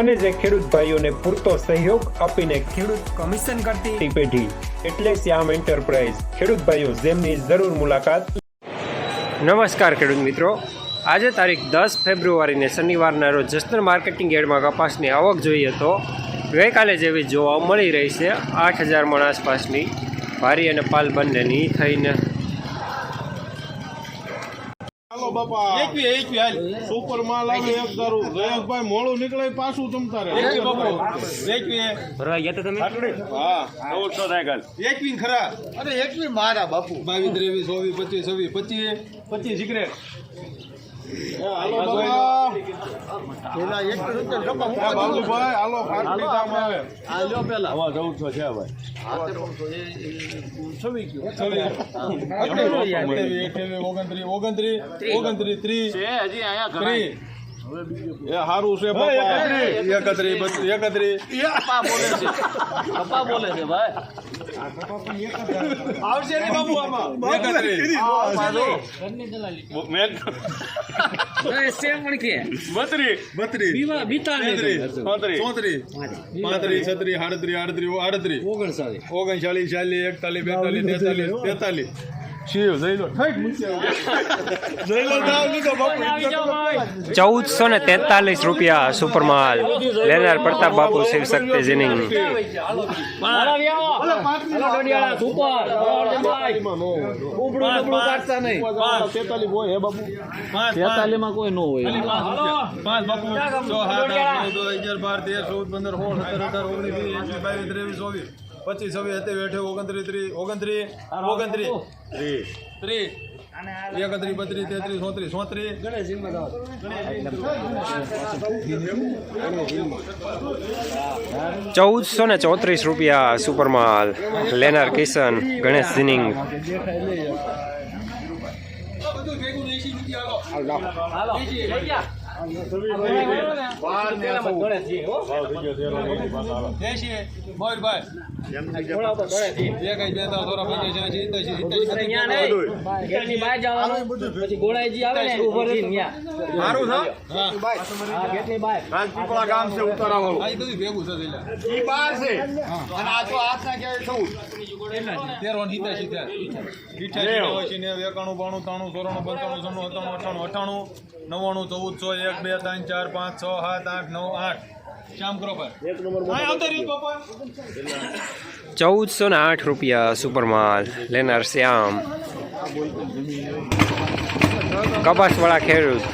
અને જે ખેડૂત ભાઈઓને પૂરતો સહયોગ આપીને ખેડૂત કમિશન કરતી પેઢી એટલે શ્યામ એન્ટરપ્રાઇઝ. ખેડૂત ભાઈઓ જેમની જરૂર મુલાકાત. નમસ્કાર ખેડૂત મિત્રો. આજે તારીખ દસ ફેબ્રુઆરીને શનિવારના રોજ જસદણ માર્કેટિંગ યાર્ડમાં કપાસની આવક જોઈએ તો ગઈકાલે જેવી જોવા મળી રહી છે. આઠ હજાર મણ આસપાસની ભારી અને પાલ બંનેની થઈને બાપા. એકવી એકવી હાલ. સુપર માલ આવે એક દારૂ. જયેશભાઈ મોડું નીકળે પાછું તમતા રે એકવી બાપા. એકવી હા. ચૌદસો સાયકલ એકવી ખરા. અરે એકવી મારા બાપુ. બાવીસ ત્રેવીસ ચોવીસ પચીસ છવ્વીસ પચીસ. પચીસ સિગરેટ ઓગણત્રીસ ઓગણત્રીસ ઓગણત્રીસ ત્રીસ હજી અહીંયા ત્રીસ. એ હારું છે બાપા એકત્રીસ બત્રીસ એકત્રીસ પપ્પા બોલે છે પપ્પા બોલે છે ભાઈ આવશે ને બાબુ આમાં એકત્રીસ બત્રીસ બત્રીસ તેત્રીસ, ચોત્રીસ, ચોત્રીસ, પાંત્રીસ છત્રીસ આડત્રીસ આડત્રીસ આડત્રીસ ઓગણચાલીસ ચાલીસ એકતાલીસ બેતાલીસ તેતાલીસ તેતાલીસ શિવ જઈ લો જઈ લો જાવ લીધો બાપુ ચૌદસો ને તેતાલીસ રૂપિયા સુપરમાલ લેનાર પ્રતાપ બાપુ. શિવ શક્તિ જીનિંગ ત્રેવીસ પચીસ છવ્વીસ સત્યાવીસ અઠ્યાવીસ ઓગણત્રીસ ત્રીસ ઓગણત્રીસ ઓગણત્રીસ. ત્રીસ. એકત્રીસ બત્રીસ તેત્રીસ ચોત્રીસ ચોત્રીસ ચૌદસો ને ચોત્રીસ રૂપિયા સુપરમાલ લેનાર કિશન ગણેશ સિનિંગ એસી મોહનભાઈ એક જ બે ત્રણ સોળા પંચ્યાસી એંસી સિત્તેર સારું છે રાજપીપળા ગામ છે ઉતારા આ બધું ભેગું છે ઈ બાર છે અને આ તો હાથના કહેવાય ચૌદ તેરો ને અઠાણું નવ્વાણું ચૌદસો એક બે ત્રણ ચાર પાંચ છ સાત આઠ નવ આઠ. શ્યામ કરો ભાઈ હા, આવતા રહ્યો બાપા ચૌદસો ને આઠ રૂપિયા સુપરમાલ લેનાર શ્યામ. કપાસવાળા ખેડૂત.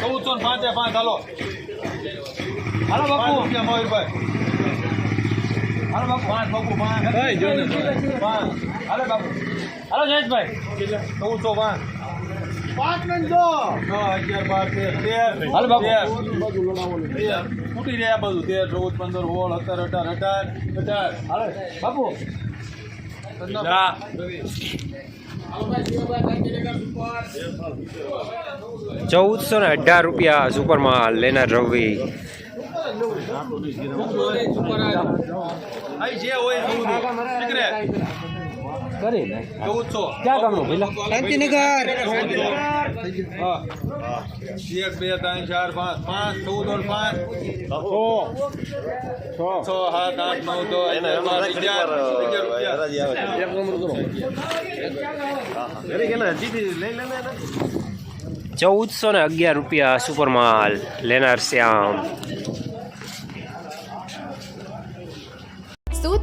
ચૌદસો ને પાંચે પાંચ હાલો. હાલો બાપુ. રૂપિયા મોહિતભાઈ હાલો બાપુ. પાંચ બાપુ પાંચ. પાંચ. હાલો બાપુ. હાલો જયેશભાઈ. ચૌદસો પાંચ. પાંચ ને દો અગિયાર બાર તેર. તેર. હાલો બાપુ. તેર. રહ્યા બધું. તેર ચૌદ પંદર સોળ સત્તર અઢાર અઢાર અઢાર હાલો. બાપુ. ચૌદસો ને અઢાર રૂપિયા સુપરમાલ લેનાર રવિ. આઈ જે હોય સિગરેટ. કરી ને. ચૌદસો ક્યાં ગામનું પેલા શાંતિનગર એક બે ત્રણ ચાર પાંચ. પાંચ ચૌદ ઓર પાંચ. છ. છ. સાત આઠ નવ દસ ચૌદસો ને અગિયાર રૂપિયા સુપર માલ લેનાર શ્યામ. tú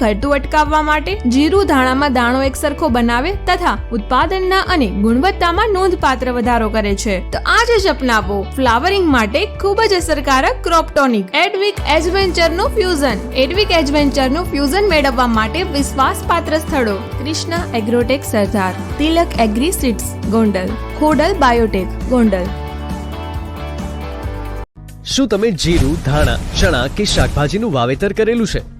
ઘટતું અટકાવવા માટે જીરું ધાણામાં દાણો એક સરખો બનાવે તથા ઉત્પાદનના અને ગુણવત્તામાં નોંધપાત્ર વધારો કરે છે. તો આજે જ અપનાવો ફ્લાવરિંગ માટે ખૂબ જ અસરકારક ક્રોપ ટોનિક. એડવિક એડવેન્ચરનું ફ્યુઝન. એડવિક એડવેન્ચરનું ફ્યુઝન મેળવવા માટે વિશ્વાસપાત્ર સ્થળો. Krishna agrotech Sardar. Tilak agri seeds Gondal. Khodal biotech Gondal. શું તમે જીરું, ધાણા, ચણા કે શાકભાજીનું વાવેતર કરેલું છે?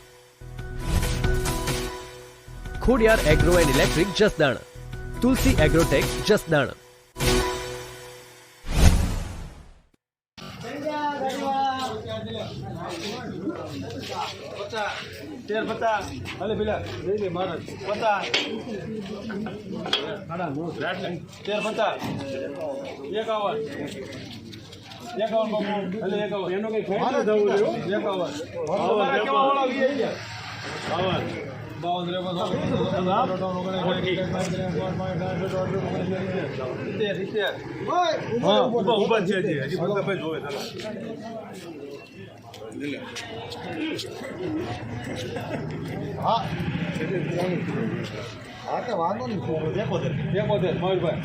Khodiyar agro and electric Jasdan. Tulsi agrotech Jasdan. તેર પચાસ ભલે પેલા લઈ લે મારા પચાસ તેર પચાસ એકાવન એકાવન બાપુ ભલે એકાવન એનો કઈ ફાયદો થવું જોઈએ એકાવન કેવા હા તો વાંધો નહીં ચાલો એકોતેર મયુરભાઈ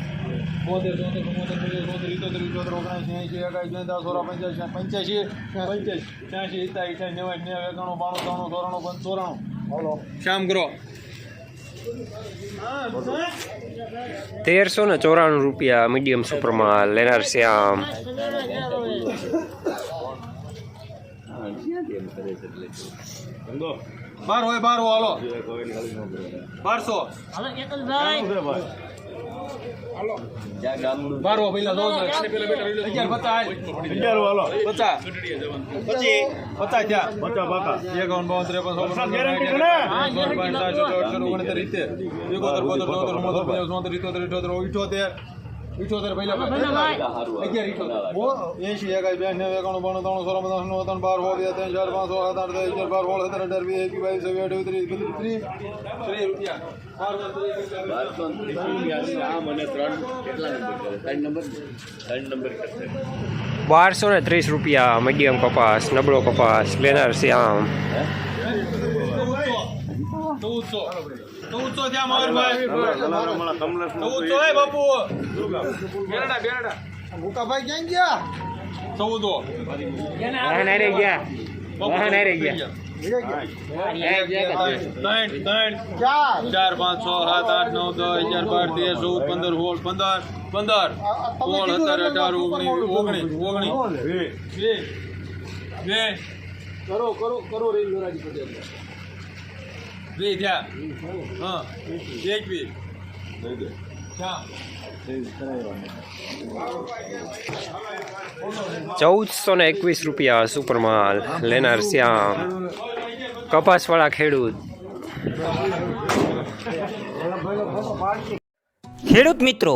બોતેર ચોતેર ચુમ્મોતેર પંચોતેર ચોતેર ઇતોતેર ઇતોતેર ઓગણસી એંશી એકાઈ બેંતા સોળા પંચ્યાસી પંચ્યાસી પંચ્યાસી છ્યાસી સિત્તાસી અઠ્યાસી નેવાસી નેવું એકાણું બાણું ત્રાણું ચોરાણું ચોરાણું શ્યામ કરો. તેરસો ને ચોરાણું રૂપિયા મીડિયમ સુપરમાં લેનાર શ્યામ. બાર હોય બાર હો હાલો. બારસો. બાર પેલા દો અગિયાર પચાસ પચાસ પચીસ પચાસ ત્યાં પચાસ બાકા એકાવન બાવન ત્રેપન ચોપન ઓગણતર એકોતેર બોતેર ચોતેર ચોતેર પંચાવન ચોતેર ઇઠોતેર ઇઠોતેર ઇઠોતેર ઇઠોતેર પહેલા અગિયાર ઇઠોતેર. એસી એકાઈ બે એકાણું બાણું ત્રણ સોળ પચાસ નવ ત્રણ બાર હો બે ત્રણ ચાર પાંચ સોળ સાત આઠ અગિયાર બાર સોળ સત્તર અઢાર વીસ એકવીસ બાવીસ છવ્વીસ અઠ્યાવીસ ત્રીસ બત્રીસ ત્રીસ. ત્રીસ. રૂપિયા. બારસો ને ત્રીસ રૂપિયા મીડિયમ કપાસ નબળો કપાસ લેનાર શ્યામ ચૌદસો. ચૌદસો ત્યાં મયુરભાઈ ચૌદસો હે બાપુ. બેરડા બેરડા. ભૂકાભાઈ ક્યાં ગયા? ચૌદો વાહન હારે ગયા. વાહન હારે ગયા. ત્રણ ત્રણ. ચાર. પાંચ છ સાત આઠ નવ દસ અગિયાર બાર તેર ચૌદ પંદર સોળ પંદર પંદર. સોળ સત્તર અઢાર ઓગણીસ ઓગણીસ ઓગણીસ. બે. કરો કરો કરો રે પટેલ. બે થયા. હા ચૌદસો ને એકવીસ રૂપિયા સુપરમાલ લેનાર શ્યામ. કપાસવાળા ખેડૂત. ખેડૂત મિત્રો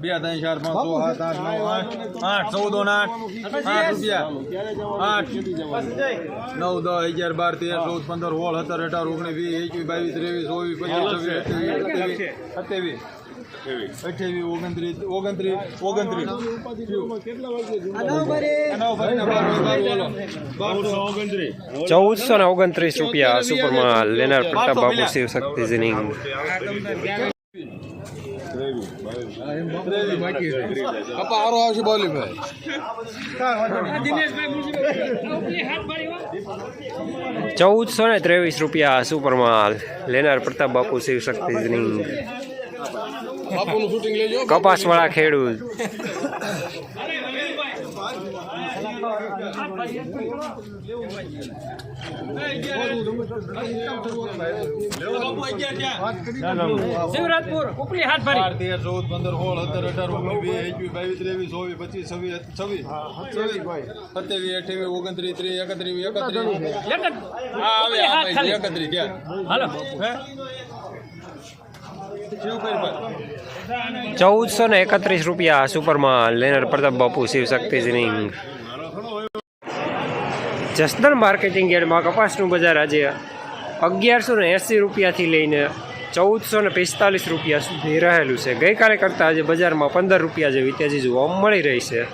બે, ત્રણ, ચાર, પાંચ સાત, આઠ, નવ, આઠ આઠ ચૌદો આઠ આઠ રૂપિયા. આઠ. નવ, દસ, અગિયાર, બાર, તેર, ચૌદ, પંદર, સોળ, સત્તર, અઢાર, ઓગણીસ, વીસ, એકવીસ, બાવીસ, ત્રેવીસ, ચોવીસ, પચીસ, છવ્વીસ, સત્યાવીસ અઠ્યાવીસ ચૌદસો ને ઓગણત્રીસ રૂપિયા સુપરમાં લેનાર પ્રતાપ બાબુ શિવ શક્તિ જીનિંગ આરો આવશે ચૌદસો ને ત્રેવીસ રૂપિયા સુપરમાલ લેનાર પ્રતાપ બાપુ શિવ શક્તિ જીનિંગ બાપુનું શૂટિંગ લેજો. કપાસવાળા ખેડૂત. શિવરાજપુર ઉપલી હાથ બાર તેર ચૌદ પંદર સોળ સત્તર અઢાર ઓગણીસ વીસ એકવીસ બાવીસ ત્રેવીસ ચોવીસ પચીસ છવ્વીસ છવ્વીસ છવ્વીસ સત્યાવીસ અઠ્યાવીસ ઓગણત્રીસ ત્રીસ એકત્રીસ એકત્રીસ હા આવે આ ભાઈ એકત્રીસ ક્યાં હાલો હે શિવ કરી ભાઈ ચૌદસો ને એકત્રીસ રૂપિયા સુપરમાં લેનાર પ્રતાપ બાપુ શિવ શક્તિ જીનિંગ જસદણ માર્કેટિંગ યાર્ડમાં કપાસનું બજાર આજે અગિયારસો ને એંસી રૂપિયાથી લઈને ચૌદસો ને પિસ્તાલીસ રૂપિયા સુધી રહેલું છે. ગઈકાલે કરતાં આજે બજારમાં પંદર રૂપિયા જેવી તેજી જોવા મળી રહી છે.